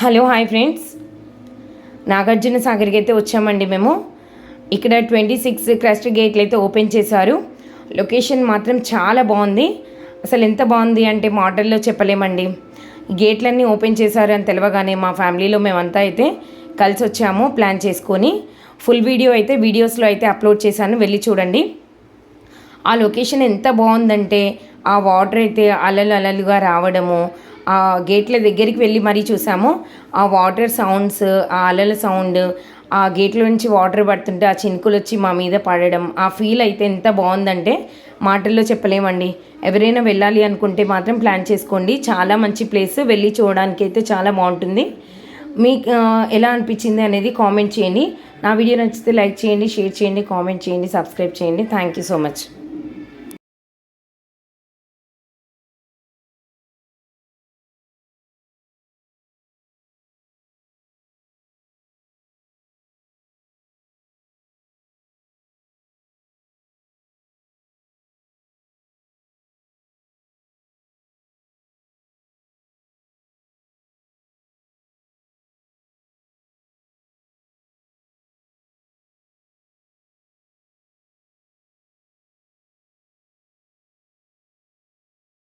Hello hi friends. Nagarjuna సాగర్కి అయితే వచ్చామండి మేము. ఇక్కడ ట్వంటీ సిక్స్ క్రస్ట్ గేట్లు అయితే ఓపెన్ చేశారు. లొకేషన్ మాత్రం చాలా బాగుంది. అసలు ఎంత బాగుంది అంటే మాటల్లో చెప్పలేమండి. గేట్లన్నీ ఓపెన్ చేశారు అని తెలవగానే మా ఫ్యామిలీలో మేమంతా అయితే కలిసి వచ్చాము ప్లాన్ చేసుకొని. ఫుల్ వీడియో అయితే వీడియోస్లో అయితే అప్లోడ్ చేశాను. వెళ్ళి చూడండి. ఆ లొకేషన్ ఎంత బాగుందంటే ఆ వాటర్ అయితే అలలు అలలుగా రావడము ఆ ఆ గేట్ల దగ్గరికి వెళ్ళి మరీ చూసాము. ఆ వాటర్ సౌండ్స్ ఆ అలల సౌండ్ ఆ గేట్ల నుంచి వాటర్ పడుతుంటే ఆ చినుకులు వచ్చి మా మీద పడడం ఆ ఫీల్ అయితే ఎంత బాగుందంటే మాటల్లో చెప్పలేమండి. ఎవరైనా వెళ్ళాలి అనుకుంటే మాత్రం ప్లాన్ చేసుకోండి. చాలా మంచి ప్లేస్ వెళ్ళి చూడడానికి అయితే చాలా బాగుంటుంది. మీకు ఎలా అనిపించింది అనేది కామెంట్ చేయండి. నా వీడియో నచ్చితే లైక్ చేయండి షేర్ చేయండి కామెంట్ చేయండి సబ్స్క్రైబ్ చేయండి. Thank you so much.